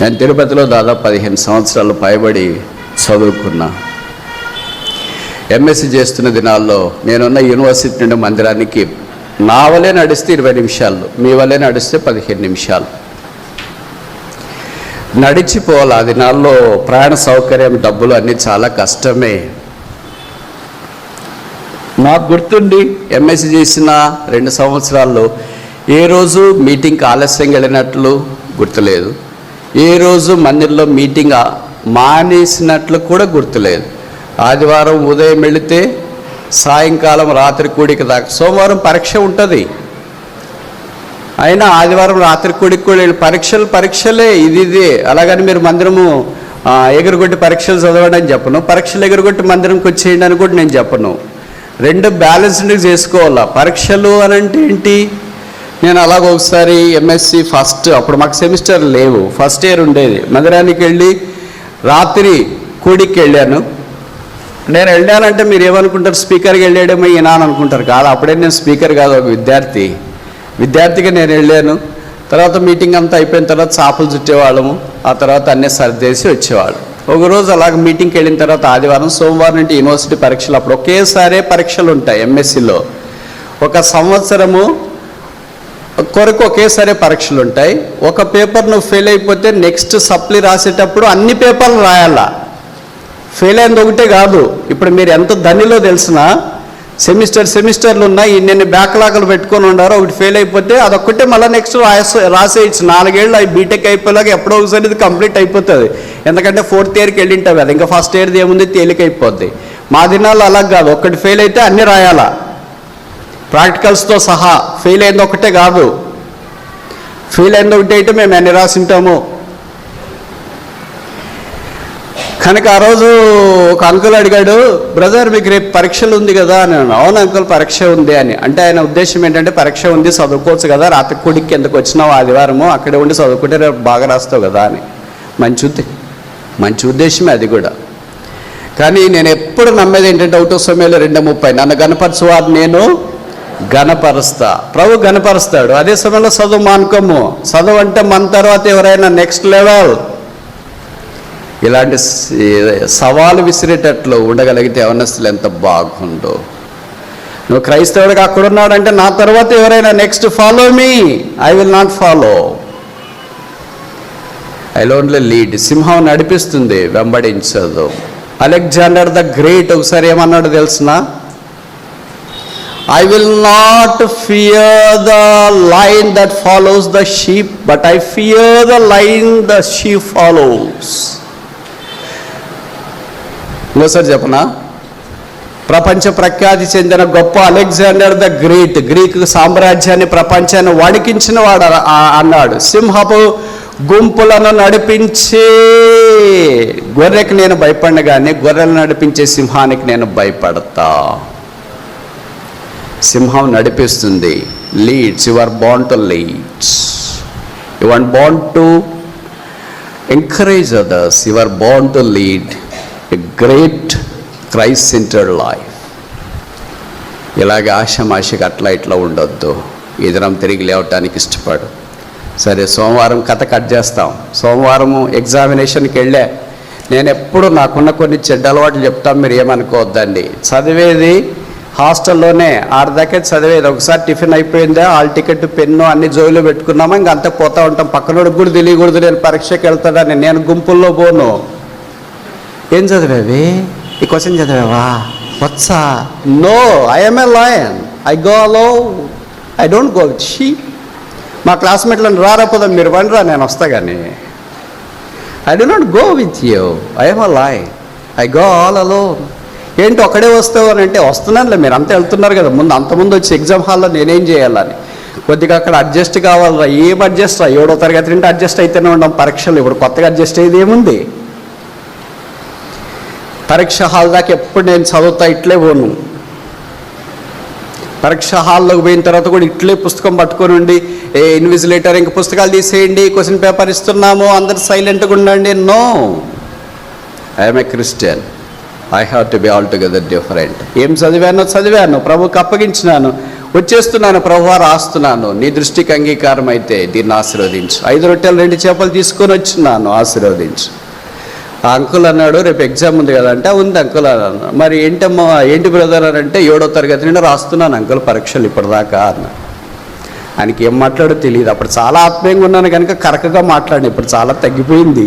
నేను తిరుపతిలో దాదాపు పదిహేను సంవత్సరాలు పైబడి చదువుకున్నా. ఎంఎస్సీ చేస్తున్న దినాల్లో నేనున్న యూనివర్సిటీ నుండి మందిరానికి నా వలే నడిస్తే ఇరవై నిమిషాలు మీ వలే నడిస్తే పదిహేను నిమిషాలు. నడిచిపోవాలి ఆ దినాల్లో ప్రయాణ సౌకర్యం డబ్బులు అన్నీ చాలా కష్టమే. నాకు గుర్తుండి ఎంఎస్సీ చేసిన రెండు సంవత్సరాల్లో ఏ రోజు మీటింగ్కి ఆలస్యంగా వెళ్ళినట్లు గుర్తులేదు. ఏ రోజు మందిర్లో మీటింగ్ మానేసినట్లు కూడా గుర్తులేదు. ఆదివారం ఉదయం వెళితే సాయంకాలం రాత్రి కూడికి దాకా సోమవారం పరీక్ష ఉంటుంది. అయినా ఆదివారం రాత్రి కూడికి కూడా పరీక్షలు పరీక్షలే ఇది ఇదే. అలాగని మీరు మందిరము ఎగురుగొట్టి పరీక్షలు చదవండి అని చెప్పను. పరీక్షలు ఎగురుగొట్టి మందిరంకి వచ్చేయండి అని కూడా నేను చెప్పను. రెండు బ్యాలెన్స్డ్ చేసుకోవాలా? పరీక్షలు అని అంటే ఏంటి? నేను అలాగ ఒకసారి ఎంఎస్సి ఫస్ట్ అప్పుడు మాకు సెమిస్టర్ లేవు. ఫస్ట్ ఇయర్ ఉండేది. మందిరానికి వెళ్ళి రాత్రి కూడికి వెళ్ళాను. నేను వెళ్ళానంటే మీరు ఏమనుకుంటారు? స్పీకర్కి వెళ్ళాడేమో ఈయన అనుకుంటారు. కాదు అప్పుడే నేను స్పీకర్ కాదు ఒక విద్యార్థి. విద్యార్థిగా నేను వెళ్ళాను. తర్వాత మీటింగ్ అంతా అయిపోయిన తర్వాత చాపలు చుట్టేవాళ్ళము. ఆ తర్వాత అన్నీ సర్దేసి వచ్చేవాళ్ళు. ఒక రోజు అలాగ మీటింగ్కి వెళ్ళిన తర్వాత ఆదివారం సోమవారం నుండి యూనివర్సిటీ పరీక్షలు. అప్పుడు ఒకేసారి పరీక్షలు ఉంటాయి ఎంఎస్సిలో ఒక సంవత్సరము కొరకు ఒకేసారి పరీక్షలు ఉంటాయి ఒక పేపర్ నువ్వు ఫెయిల్ అయిపోతే నెక్స్ట్ సప్లీ రాసేటప్పుడు అన్ని పేపర్లు రాయాలా. ఫెయిల్ అయింది ఒకటే కాదు. ఇప్పుడు మీరు ఎంత ధనిలో తెలిసిన సెమిస్టర్ సెమిస్టర్లు ఉన్నాయి నేను బ్యాక్లాగ్లు పెట్టుకొని ఉండారో ఒకటి ఫెయిల్ అయిపోతే అదొక్కటే మళ్ళీ నెక్స్ట్ రాసే రాసేయచ్చు. నాలుగేళ్ళు అవి బీటెక్ అయిపోయేలాగా ఎప్పుడో ఒకసారి ఇది కంప్లీట్ అయిపోతుంది. ఎందుకంటే ఫోర్త్ ఇయర్కి వెళ్ళింటావు కదా ఇంకా ఫస్ట్ ఇయర్ది ఏముంది తేలిక అయిపోద్ది మా దినాల్లో అలా కాదు. ఒక్కటి ఫెయిల్ అయితే అన్నీ రాయాలా. ప్రాక్టికల్స్తో సహా ఫెయిల్ అయింది ఒకటే కాదు. ఫెయిల్ అయింది ఒకటి అయితే మేము ఎన్ని రాసింటాము కనుక ఆ రోజు ఒక అంకుల్ అడిగాడు బ్రదర్ మీకు రేపు పరీక్షలు ఉంది కదా? అని అవును అంకుల్ పరీక్ష ఉంది అని. అంటే ఆయన ఉద్దేశం ఏంటంటే పరీక్ష ఉంది చదువుకోవచ్చు కదా రాత్రి కూడికి ఎందుకు వచ్చినావు ఆదివారము? అక్కడే ఉండి చదువుకుంటే రేపు బాగా రాస్తావు కదా అని. మంచి ఉద్దే మంచి ఉద్దేశమే అది కూడా. కానీ నేను ఎప్పుడు నమ్మేది ఏంటంటే ఒకటో సమయంలో రెండు ముప్పై. నన్ను గణపరచువారు నేను గణపరుస్తా ప్రభు గణపరుస్తాడు అదే సమయంలో చదువు మానుకోము. చదువు అంటే మన తర్వాత ఎవరైనా నెక్స్ట్ లెవెల్. ఇలాంటి సవాలు విసిరేటట్లు ఉండగలిగితే అవనస్తులు ఎంత బాగుండో. నువ్వు క్రైస్తవుడిగా అక్కడ ఉన్నాడంటే నా తర్వాత ఎవరైనా next follow me. I will not follow. I only lead. సింహం నడిపిస్తుంది వెంబడించదు. Alexander the Great. ఒకసారి ఏమన్నాడు తెలిసినా? I will not fear the lion that follows the sheep but I fear the lion the sheep follows ఇంకోసారి చెప్పనా? ప్రపంచ ప్రఖ్యాతి చెందిన గొప్ప అలెగ్జాండర్ ద గ్రేట్ గ్రీక్ సామ్రాజ్యాన్ని ప్రపంచాన్ని వణికించిన వాడు అన్నాడు. సింహపు గుంపులను నడిపించే గొర్రెకి నేను భయపడిన కానీ గొర్రెలు నడిపించే సింహానికి నేను భయపడతా. సింహం నడిపిస్తుంది. Leads you are bound to leads you are bound to encourage others. You are born to lead a great christ centered life. ఇలాగ ఆశమాషకి అట్లా ఇట్లా ఉండొద్దు. ఈ తిరిగి లేవటానికి ఇష్టపడు. సరే సోమవారం కథ కట్ చేస్తాం. సోమవారము ఎగ్జామినేషన్కి వెళ్ళా. నేను ఎప్పుడు నాకున్న కొన్ని చెడ్డ అలవాట్లు చెప్తాం మీరు ఏమనుకోవద్దండి. చదివేది హాస్టల్లోనే ఆడదాకే చదివేది ఒకసారి టిఫిన్ అయిపోయిందా ఆల్ టికెట్ పెన్ను అన్ని జోబులో పెట్టుకున్నామా? ఇంకా అంతా పోతా ఉంటాం. పక్కనోడికి కూడా తెలియకూడదు నేను పరీక్షకి వెళ్తాడని నేను గుంపుల్లో పోను. ఏం చదివేవి? ఈ క్వశ్చన్ చదివేవా? వచ్చా no I'm a lion. I go alone I don't go she. మా క్లాస్మేట్లను రారపోదాం మీరు పండురా నేను వస్తా కానీ I do not go with you. I'm a lion I go all alone ఏంటి ఒక్కడే వస్తావు అని అంటే వస్తున్నానులే మీరు అంతా వెళ్తున్నారు కదా. ముందు అంతకుముందు వచ్చి ఎగ్జామ్ హాల్లో నేనేం చేయాలని? కొద్దిగా అక్కడ అడ్జస్ట్ కావాలరా. ఏం అడ్జస్ట్ రా? ఏడో తరగతి నుండి అడ్జస్ట్ అయితేనే ఉన్నాం పరీక్షలు. ఇప్పుడు కొత్తగా అడ్జస్ట్ అయ్యేది ఏముంది? పరీక్ష హాల్ దాకా ఎప్పుడు నేను చదువుతా ఇట్లే పోను. పరీక్ష హాల్లోకి పోయిన తర్వాత కూడా ఇట్లే పుస్తకం పట్టుకొని ఉండి ఏ ఇన్విజిలేటర్ ఇంక పుస్తకాలు తీసేయండి క్వశ్చన్ పేపర్ ఇస్తున్నాము అందరు సైలెంట్గా ఉండండి. No I'm a Christian I have to be all together different ఏం చదివానో చదివాను ప్రభుకి అప్పగించినాను వచ్చేస్తున్నాను ప్రభు రాస్తున్నాను. నీ దృష్టికి అంగీకారం అయితే దీన్ని ఆశీర్వదించు. ఐదు రొట్టెలు రెండు చేపలు తీసుకొని వచ్చినాను ఆశీర్వదించు. ఆ అంకుల్ అన్నాడు రేపు ఎగ్జామ్ ఉంది కదంటే ఉంది అంకుల్ అన్నాను. మరి ఏంటమ్మా ఏంటి బ్రదర్ అని అంటే ఏడో తరగతి నుండి రాస్తున్నాను అంకుల్ పరీక్షలు ఇప్పటిదాకా అన్న. ఆయనకి ఏం మాట్లాడో తెలియదు అప్పుడు చాలా ఆత్మీయంగా ఉన్నాను కనుక కరకగా మాట్లాడిన ఇప్పుడు చాలా తగ్గిపోయింది.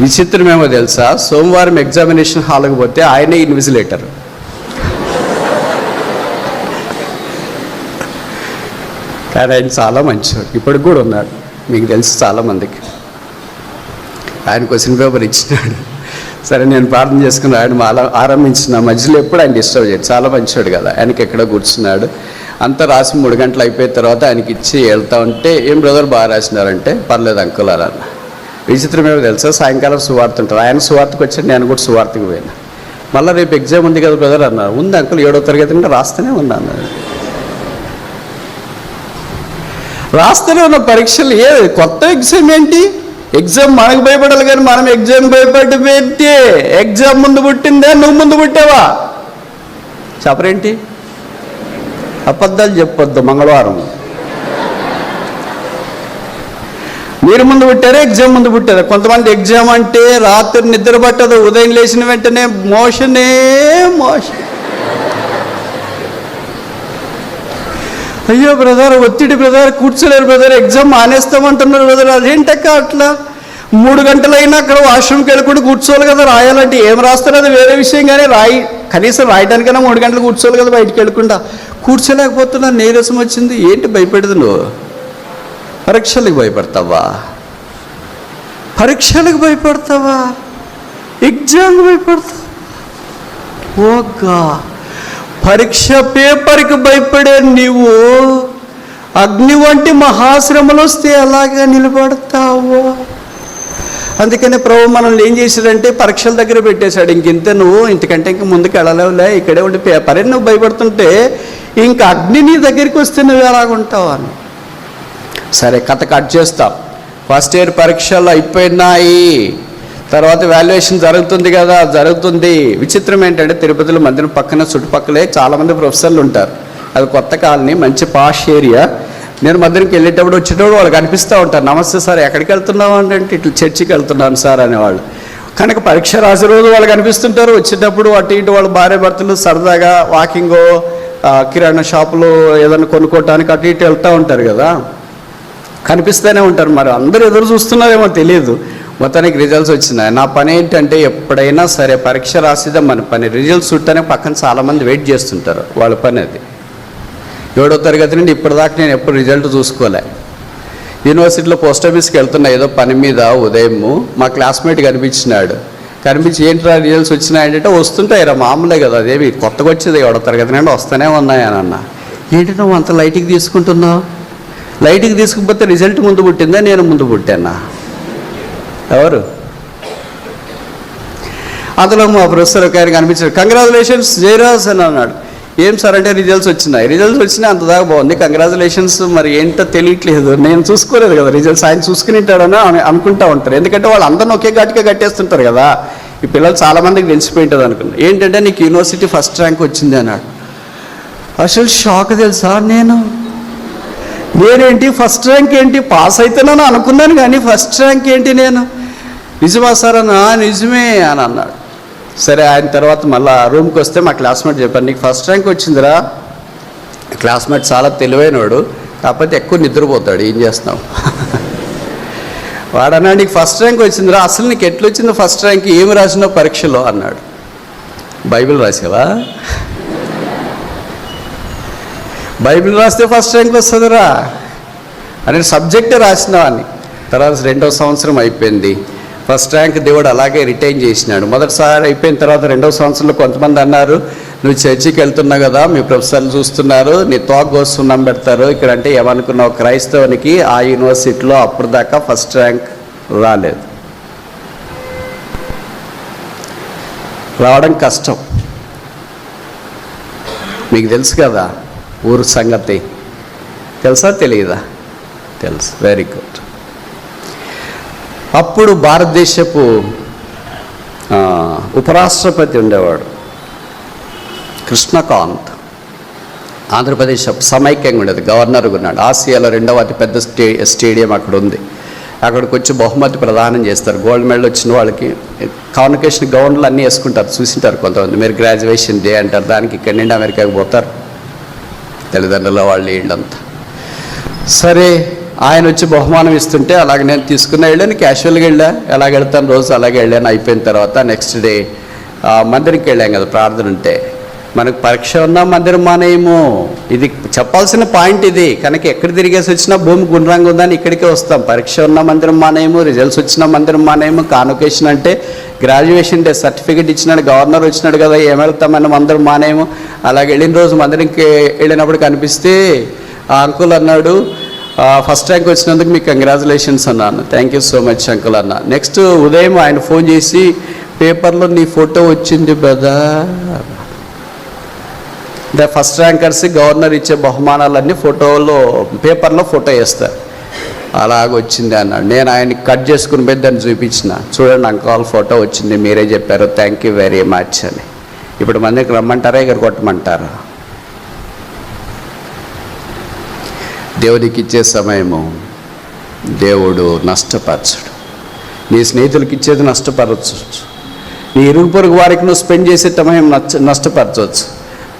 విచిత్రమేమో తెలుసా? సోమవారం ఎగ్జామినేషన్ హాల్కి పోతే ఆయనే ఇన్విజిలేటర్. కానీ ఆయన చాలా మంచివాడు. ఇప్పటికి కూడా ఉన్నాడు. మీకు తెలుసు చాలామందికి ఆయన క్వశ్చన్ పేపర్ ఇచ్చినాడు. సరే నేను ప్రార్థన చేసుకుని ఆయన ఆరంభించిన మధ్యలో ఎప్పుడు ఆయన డిస్టర్బ్ చేయడు. చాలా మంచివాడు కదా. ఆయనకి ఎక్కడో కూర్చున్నాడు. అంతా రాసి మూడు గంటలు అయిపోయిన తర్వాత ఆయనకి ఇచ్చి వెళ్తా ఉంటే ఏం బ్రదర్ బాగా రాసినారంటే? పర్లేదు అంకుల్ అలా అన్న విచిత్రం ఏమో తెలుసా? సాయంకాలం సువార్త ఉంటారు ఆయన సువార్తకు వచ్చాడు నేను కూడా సువార్తకు పోయినా. మళ్ళీ రేపు ఎగ్జామ్ ఉంది కదా బ్రదర్ అన్నారు. ఉంది అంకుల్ ఏడో తరగతి నుండి రాస్తూనే ఉన్నాను రాస్తూనే ఉన్న పరీక్షలు ఏ కొత్త ఎగ్జామ్ ఏంటి? ఎగ్జామ్ మనకు భయపడాలి కానీ మనం ఎగ్జామ్ భయపడి పెట్టి ఎగ్జామ్ ముందు పుట్టిందే? నువ్వు ముందు పుట్టావా? చెప్పరేంటి? అబద్ధాలు చెప్పొద్దు మంగళవారం. మీరు ముందు పుట్టారా? ఎగ్జామ్ ముందు పుట్టారా? కొంతమంది ఎగ్జామ్ అంటే రాత్రి నిద్ర పట్టదు ఉదయం లేచిన వెంటనే మోషనే మోషన్ అయ్యో బ్రదర్ ఒత్తిడి బ్రదర్ కూర్చోలేరు బ్రదర్ ఎగ్జామ్ మానేస్తామంటున్నారు బ్రదర్. అదేంటక్క అట్లా? మూడు గంటలైనా అక్కడ వాష్రూమ్కి వెళ్ళకుండా కూర్చోవాలి కదా రాయాలంటే ఏం రాస్తారో? అది వేరే విషయం కానీ రాయి కనీసం రాయడానికైనా మూడు గంటలు కూర్చోవాలి కదా బయటికి వెళ్ళకుండా. కూర్చోలేకపోతున్నా నీరసం వచ్చింది. ఏంటి భయపెడుతున్నావు పరీక్షలకు భయపడతావా? పరీక్షలకు భయపడతావా? ఎగ్జామ్కి భయపడతావా? ఓగా పరీక్ష పేపర్కి భయపడే నీవు అగ్ని వంటి మహాశ్రమలు వస్తే ఎలాగా నిలబడతావు? అందుకని ప్రభు మనల్ని ఏం చేశాడంటే పరీక్షల దగ్గర పెట్టేశాడు. ఇంకెంత నువ్వు ఇంతకంటే ఇంక ముందుకు వెళ్ళలేవులే ఇక్కడే ఉండి పేపరే నువ్వు భయపడుతుంటే ఇంక అగ్ని నీ దగ్గరికి వస్తే నువ్వు ఎలాగుంటావు అని. సరే కథ కట్ చేస్తాం. ఫస్ట్ ఇయర్ పరీక్షలు అయిపోయినాయి. తర్వాత వాల్యుయేషన్ జరుగుతుంది కదా జరుగుతుంది. విచిత్రం ఏంటంటే తిరుపతిలో మందిరం పక్కన చుట్టుపక్కలే చాలామంది ప్రొఫెసర్లు ఉంటారు. అది కొత్త కాలనీ మంచి పాష్ ఏరియా నేను మందిరంకి వెళ్ళేటప్పుడు వచ్చేటప్పుడు వాళ్ళు కనిపిస్తూ ఉంటారు. నమస్తే సార్ ఎక్కడికి వెళ్తున్నావు అంటే ఇట్లా చర్చికి వెళ్తున్నాను సార్ అనేవాళ్ళు. కనుక పరీక్ష రాసే రోజు వాళ్ళు కనిపిస్తుంటారు. వచ్చేటప్పుడు అటు ఇటు వాళ్ళ భార్య భర్తలు సరదాగా వాకింగో కిరాణా షాపులో ఏదైనా కొనుక్కోవటానికి అటు ఇటు వెళ్తూ ఉంటారు కదా. కనిపిస్తూనే ఉంటారు. మరి అందరూ ఎదురు చూస్తున్నారేమో తెలియదు. మొత్తానికి రిజల్ట్స్ వచ్చినాయి. నా పని ఏంటంటే ఎప్పుడైనా సరే పరీక్ష రాసిద్దాం మన పని. రిజల్ట్స్ చుట్టానే పక్కన చాలామంది వెయిట్ చేస్తుంటారు వాళ్ళ పని అది. ఏడో తరగతి నుండి ఇప్పటిదాకా నేను ఎప్పుడు రిజల్ట్ చూసుకోలే. యూనివర్సిటీలో పోస్ట్ ఆఫీస్కి వెళ్తున్నా ఏదో పని మీద ఉదయము మా క్లాస్మేట్ కనిపించినాడు. కనిపించి ఏంట్రా రిజల్ట్స్ వచ్చినాయంటే వస్తుంటాయి రా మామూలే కదా. అదేమి కొత్తగా వచ్చేది ఏడో తరగతి నుండి వస్తూనే ఉన్నాయని అన్న. ఏంటి నువ్వు అంత లైట్కి తీసుకుంటున్నావు? లైట్కి తీసుకుపోతే రిజల్ట్ ముందు పుట్టిందా? నేను ముందు పుట్టానా? ఎవరు? అందులో మా ప్రొఫెసర్ ఒక ఆయన కనిపించారు కంగ్రాచులేషన్స్ జయరాజ్ అని అన్నాడు. ఏం సార్ అంటే రిజల్ట్స్ వచ్చినాయి. రిజల్ట్స్ వచ్చినాయి అంత దాకా బాగుంది. కంగ్రాచులేషన్స్ మరి ఏంటో తెలియట్లేదు. నేను చూసుకోలేదు కదా రిజల్ట్స్. ఆయన చూసుకుని ఉంటాడని అనుకుంటా ఉంటారు. ఎందుకంటే వాళ్ళు అందరిని ఒకే ఘాటిగా కట్టేస్తుంటారు కదా. ఈ పిల్లలు చాలామందికి తెలిసిపోయింటుంది అనుకున్నాను ఏంటంటే నీకు యూనివర్సిటీ ఫస్ట్ ర్యాంక్ వచ్చింది అన్నాడు. అసలు షాక్ తెలుసా? నేను నేనేంటి ఫస్ట్ ర్యాంక్ ఏంటి? పాస్ అయితేనని అనుకున్నాను కానీ ఫస్ట్ ర్యాంక్ ఏంటి నేను? నిజమా సార్? అన్న నిజమే అని అన్నాడు. సరే ఆయన తర్వాత మళ్ళీ రూమ్కి వస్తే మా క్లాస్మేట్ చెప్పాను నీకు ఫస్ట్ ర్యాంక్ వచ్చిందిరా. క్లాస్మేట్ చాలా తెలివైనవాడు కాకపోతే ఎక్కువ నిద్రపోతాడు. ఏం చేస్తాం వాడన్నా నీకు ఫస్ట్ ర్యాంక్ వచ్చిందిరా. అసలు నీకు ఎట్లా ఫస్ట్ ర్యాంక్ ఏమి రాసినావు పరీక్షలో? అన్నాడు. బైబిల్ రాసావా? బైబిల్ రాస్తే ఫస్ట్ ర్యాంక్ వస్తుందిరా అని సబ్జెక్టే అని తర్వాత రెండవ సంవత్సరం అయిపోయింది. ఫస్ట్ ర్యాంక్ దేవుడు అలాగే రిటైన్ చేసినాడు. మొదటిసారి అయిపోయిన తర్వాత రెండవ సంవత్సరంలో కొంతమంది అన్నారు నువ్వు చర్చికి వెళ్తున్నావు కదా మీ ప్రొఫెసర్లు చూస్తున్నారు నీ తోక కోస్తున్నాం పెడతారు. ఇక్కడ అంటే ఏమనుకున్నావు? క్రైస్తవునికి ఆ యూనివర్సిటీలో అప్పుడు దాకా ఫస్ట్ ర్యాంక్ రాలేదు. రావడం కష్టం. మీకు తెలుసు కదా ఊరు సంగతి. తెలుసా తెలియదా తెలుసు. వెరీ గుడ్ అప్పుడు భారతదేశపు ఉపరాష్ట్రపతి ఉండేవాడు. కృష్ణకాంత్. ఆంధ్రప్రదేశ్ సమైక్యంగా ఉండేది. గవర్నర్గా ఉన్నాడు. ఆసియాలో రెండవ అతిపెద్ద స్టే స్టేడియం అక్కడ ఉంది. అక్కడికి వచ్చి బహుమతి ప్రదానం చేస్తారు. గోల్డ్ మెడల్ వచ్చిన వాళ్ళకి కాన్వకేషన్ గౌన్లు అన్నీ వేసుకుంటారు. చూసింటారు కొంతమంది. మీరు గ్రాడ్యుయేషన్ డే అంటారు. దానికి ఇక్కడ నుండి అమెరికాకి పోతారు. తల్లిదండ్రుల వాళ్ళు వీళ్ళంతా సరే ఆయన వచ్చి బహుమానం ఇస్తుంటే అలాగే నేను తీసుకున్న వెళ్ళాను క్యాషువల్గా వెళ్ళా. ఎలాగ వెళ్తాను రోజు అలాగే వెళ్ళాను అయిపోయిన తర్వాత నెక్స్ట్ డే మందిరికి వెళ్ళాం కదా ప్రార్థన ఉంటే. మనకు పరీక్ష ఉన్నా మందిరం మానేయము. ఇది చెప్పాల్సిన పాయింట్ ఇది. కనుక ఎక్కడ తిరిగేసి వచ్చినా భూమి గుండ్రంగా ఉందని ఇక్కడికే వస్తాం. పరీక్ష ఉన్న మందిరం మానేయము రిజల్ట్స్ వచ్చిన మందిరం మానేయము. కాన్వకేషన్ అంటే గ్రాడ్యుయేషన్ డే సర్టిఫికేట్ ఇచ్చినాడు గవర్నర్ వచ్చినాడు కదా ఏం వెళ్తామని మందిరం మానేయము. అలాగే వెళ్ళిన రోజు మందిరంకి వెళ్ళినప్పుడు కనిపిస్తే ఆ అంకుల్ అన్నాడు ఫస్ట్ ర్యాంక్ వచ్చినందుకు మీకు కంగ్రాచులేషన్స్ అన్నాను. Thank you so much uncle అన్న. నెక్స్ట్ ఉదయం ఆయన ఫోన్ చేసి పేపర్లో నీ ఫోటో వచ్చింది brother the first rankers governor ఇచ్చే బహుమానాలన్నీ ఫోటోలో పేపర్లో ఫోటో వేస్తారు. అలాగ వచ్చింది అన్నాడు. నేను ఆయన్ని కట్ చేసుకుని పోయి దాన్ని చూపించిన. చూడండి అంకాల్ ఫోటో వచ్చింది మీరే చెప్పారు థ్యాంక్ యూ వెరీ మచ్ అని. ఇప్పుడు మందికి రమ్మంటారా ఇక్కడ కొట్టమంటారా? దేవునికి ఇచ్చే సమయము దేవుడు నష్టపరచడు. నీ స్నేహితులకి ఇచ్చేది నష్టపరచవచ్చు. నీ ఇరుగు పొరుగు వారికి నువ్వు స్పెండ్ చేసే సమయం నచ్చ నష్టపరచవచ్చు.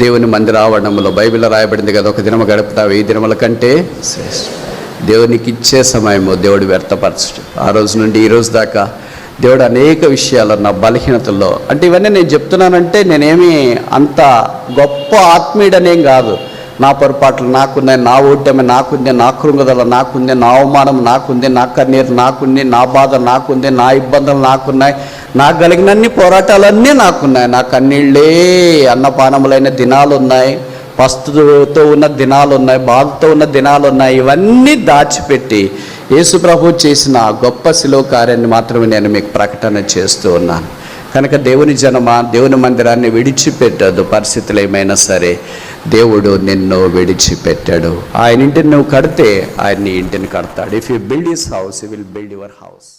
దేవుని మందిర ఆవరణంలో బైబిల్లో రాయబడింది కదా ఒక దినము గడుపుతావు. ఈ దినముల కంటే దేవునికి ఇచ్చే సమయము దేవుడు వ్యర్థపరచడు ఆ రోజు నుండి ఈ రోజు దాకా దేవుడు అనేక విషయాలు నా బలహీనతల్లో అంటే ఇవన్నీ నేను చెప్తున్నానంటే నేనేమి అంత గొప్ప ఆత్మీయుడనేం కాదు. నా పొరపాట్లు నాకున్నాయి నా ఓటమి నాకుంది నా కృంగదల నాకుంది నా అవమానం నాకుంది నా కన్నీరు నాకుంది నా బాధ నాకుంది నా ఇబ్బందులు నాకున్నాయి నాకు కలిగినన్ని పోరాటాలన్నీ నాకున్నాయి నా కన్నీళ్ళే అన్నపానములైన దినాలు ఉన్నాయి పస్తుతో ఉన్న దినాలు ఉన్నాయి బాధతో ఉన్న దినాలు ఉన్నాయి ఇవన్నీ దాచిపెట్టి యేసుప్రభు చేసిన గొప్ప శిలో కార్యాన్ని మాత్రమే నేను మీకు ప్రకటన చేస్తూ ఉన్నాను. కనుక దేవుని జనమ దేవుని మందిరాన్ని విడిచిపెట్టద్దు పరిస్థితులు ఏమైనా సరే. దేవుడు నిన్ను విడిచిపెట్టాడు. ఆయన ఇంటిని నువ్వు కడితే ఆయన నీ ఇంటిని కడతాడు. If you build his house you will build your house